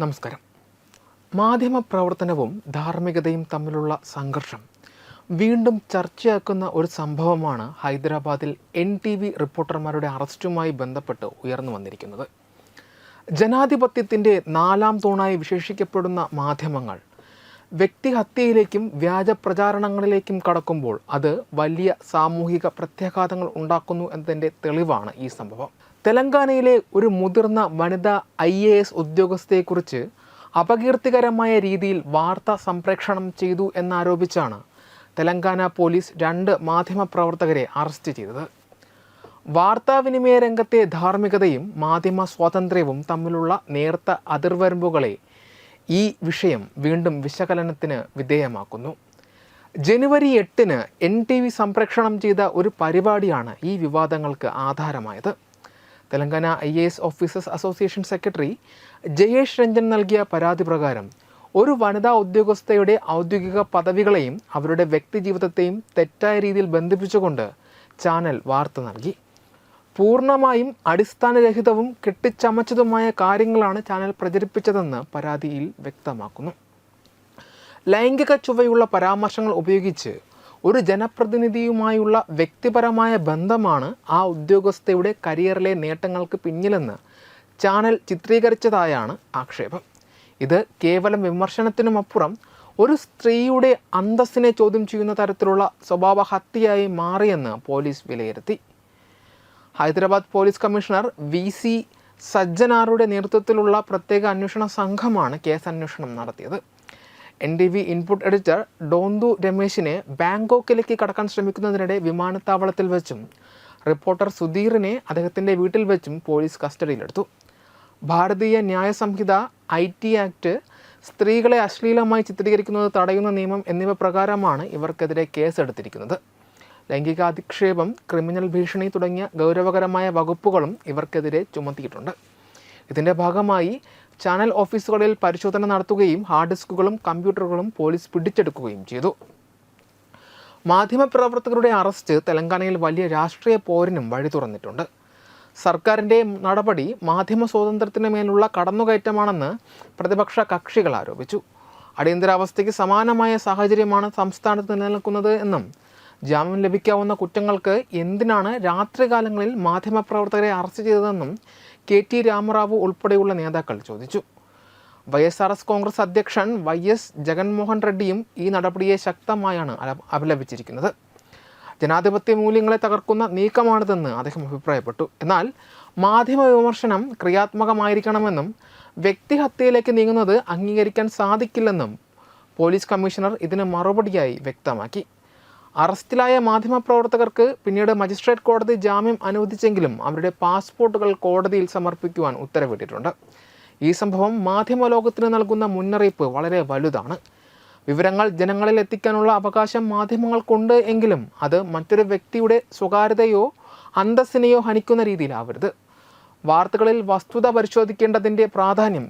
നമസ്കാരം. മാധ്യമപ്രവർത്തനവും ധാർമ്മികതയും തമ്മിലുള്ള സംഘർഷം വീണ്ടും ചർച്ചയാക്കുന്ന ഒരു സംഭവമാണ് ഹൈദരാബാദിൽ എൻ ടി വി റിപ്പോർട്ടർമാരുടെ അറസ്റ്റുമായി ബന്ധപ്പെട്ട് ഉയർന്നു വന്നിരിക്കുന്നത്. ജനാധിപത്യത്തിന്റെ നാലാം തൂണായി വിശേഷിക്കപ്പെടുന്ന മാധ്യമങ്ങൾ വ്യക്തിഹത്യയിലേക്കും വ്യാജ പ്രചാരണങ്ങളിലേക്കും കടക്കുമ്പോൾ അത് വലിയ സാമൂഹിക പ്രത്യാഘാതങ്ങൾ ഉണ്ടാക്കുന്നു എന്നതിന്റെ തെളിവാണ് ഈ സംഭവം. തെലങ്കാനയിലെ ഒരു മുതിർന്ന വനിതാ ഐ എ എസ് ഉദ്യോഗസ്ഥയെക്കുറിച്ച് അപകീർത്തികരമായ രീതിയിൽ വാർത്ത സംപ്രേഷണം ചെയ്തു എന്നാരോപിച്ചാണ് തെലങ്കാന പോലീസ് രണ്ട് മാധ്യമപ്രവർത്തകരെ അറസ്റ്റ് ചെയ്തത്. വാർത്താവിനിമയ രംഗത്തെ ധാർമ്മികതയും മാധ്യമ സ്വാതന്ത്ര്യവും തമ്മിലുള്ള നേർത്ത അതിർവരമ്പുകളെ ഈ വിഷയം വീണ്ടും വിശകലനത്തിന് വിധേയമാക്കുന്നു. ജനുവരി എട്ടിന് എൻ ടി വി സംപ്രേഷണം ചെയ്ത ഒരു പരിപാടിയാണ് ഈ വിവാദങ്ങൾക്ക് ആധാരമായത്. Telangana I A S officers association secretary Jayesh Ranjan നൽകിയ പരാതി പ്രകാരം ഒരു വനിതാ ഉദ്യോഗസ്ഥയുടെ ഔദ്യോഗിക പദവികളെയും അവരുടെ വ്യക്തിജീവിതത്തെയും തെറ്റായ രീതിയിൽ ബന്ധിപ്പിച്ചുകൊണ്ട് ചാനൽ വാർത്ത നൽകി. പൂർണമായും അടിസ്ഥാനരഹിതവും കെട്ടിച്ചമച്ചതുമായ കാര്യങ്ങളാണ് ചാനൽ പ്രചരിപ്പിച്ചതെന്ന് പരാതിയിൽ വ്യക്തമാക്കുന്നു. ലൈംഗിക ചുവയുള്ള പരാമർശങ്ങൾ ഉപയോഗിച്ച് ഒരു ജനപ്രതിനിധിയുമായുള്ള വ്യക്തിപരമായ ബന്ധമാണ് ആ ഉദ്യോഗസ്ഥയുടെ കരിയറിലെ നേട്ടങ്ങൾക്ക് പിന്നിലെന്ന് ചാനൽ ചിത്രീകരിച്ചതായാണ് ആക്ഷേപം. ഇത് കേവലം വിമർശനത്തിനുമപ്പുറം ഒരു സ്ത്രീയുടെ അന്തസ്സിനെ ചോദ്യം ചെയ്യുന്ന തരത്തിലുള്ള സ്വഭാവ ഹത്യയായി മാറിയെന്ന് പോലീസ് വിലയിരുത്തി. Hyderabad police commissioner V C സജ്ജനാറുടെ നേതൃത്വത്തിലുള്ള പ്രത്യേക അന്വേഷണ സംഘമാണ് കേസ് അന്വേഷണം നടത്തിയത്. N D V input editor Donthu രമേശിനെ ബാങ്കോക്കിലേക്ക് കടക്കാൻ ശ്രമിക്കുന്നതിനിടെ വിമാനത്താവളത്തിൽ വെച്ചും റിപ്പോർട്ടർ സുധീറിനെ അദ്ദേഹത്തിന്റെ വീട്ടിൽ വെച്ചും പോലീസ് കസ്റ്റഡിയിലെടുത്തു. ഭാരതീയ ന്യായ സംഹിത ഐ ടി ആക്ട് സ്ത്രീകളെ അശ്ലീലമായി ചിത്രീകരിക്കുന്നത് തടയുന്ന നിയമം എന്നിവ പ്രകാരമാണ് ഇവർക്കെതിരെ കേസെടുത്തിരിക്കുന്നത്. ലൈംഗികാധിക്ഷേപം ക്രിമിനൽ ഭീഷണി തുടങ്ങിയ ഗൗരവകരമായ വകുപ്പുകളും ഇവർക്കെതിരെ ചുമത്തിയിട്ടുണ്ട്. ഇതിന്റെ ഭാഗമായി ചാനൽ ഓഫീസുകളിൽ പരിശോധന നടത്തുകയും ഹാർഡ് ഡിസ്കുകളും കമ്പ്യൂട്ടറുകളും പോലീസ് പിടിച്ചെടുക്കുകയും ചെയ്തു. മാധ്യമപ്രവർത്തകരുടെ അറസ്റ്റ് തെലങ്കാനയിൽ വലിയ രാഷ്ട്രീയ പോരിനും വഴി തുറന്നിട്ടുണ്ട്. സർക്കാരിന്റെ നടപടി മാധ്യമ സ്വാതന്ത്ര്യത്തിന് മേലുള്ള കടന്നുകയറ്റമാണെന്ന് പ്രതിപക്ഷ കക്ഷികൾ ആരോപിച്ചു. അടിയന്തരാവസ്ഥയ്ക്ക് സമാനമായ സാഹചര്യമാണ് സംസ്ഥാനത്ത് നിലനിൽക്കുന്നത് എന്നും ജാമ്യം ലഭിക്കാവുന്ന കുറ്റങ്ങൾക്ക് എന്തിനാണ് രാത്രികാലങ്ങളിൽ മാധ്യമപ്രവർത്തകരെ അറസ്റ്റ് ചെയ്തതെന്നും കെ ടി രാമറാവു ഉൾപ്പെടെയുള്ള നേതാക്കൾ ചോദിച്ചു. Y S R S Congress അധ്യക്ഷൻ വൈ എസ് ജഗൻമോഹൻ റെഡ്ഡിയും ഈ നടപടിയെ ശക്തമായാണ് അപലപിച്ചിരിക്കുന്നത്. ജനാധിപത്യ മൂല്യങ്ങളെ തകർക്കുന്ന നീക്കമാണിതെന്ന് അദ്ദേഹം അഭിപ്രായപ്പെട്ടു. എന്നാൽ മാധ്യമ വിമർശനം ക്രിയാത്മകമായിരിക്കണമെന്നും വ്യക്തിഹത്യയിലേക്ക് നീങ്ങുന്നത് അംഗീകരിക്കാൻ സാധിക്കില്ലെന്നും പോലീസ് കമ്മീഷണർ ഇതിന് മറുപടിയായി വ്യക്തമാക്കി. അറസ്റ്റിലായ മാധ്യമപ്രവർത്തകർക്ക് പിന്നീട് മജിസ്ട്രേറ്റ് കോടതി ജാമ്യം അനുവദിച്ചെങ്കിലും അവരുടെ പാസ്പോർട്ടുകൾ കോടതിയിൽ സമർപ്പിക്കുവാൻ ഉത്തരവിട്ടിട്ടുണ്ട്. ഈ സംഭവം മാധ്യമലോകത്തിന് നൽകുന്ന മുന്നറിയിപ്പ് വളരെ വലുതാണ്. വിവരങ്ങൾ ജനങ്ങളിൽ എത്തിക്കാനുള്ള അവകാശം മാധ്യമങ്ങൾക്കുണ്ട് എങ്കിലും അത് മറ്റൊരു വ്യക്തിയുടെ സ്വകാര്യതയോ അന്തസ്സിനെയോ ഹനിക്കുന്ന രീതിയിലാവരുത്. വാർത്തകളിൽ വസ്തുത പരിശോധിക്കേണ്ടതിന്റെ പ്രാധാന്യം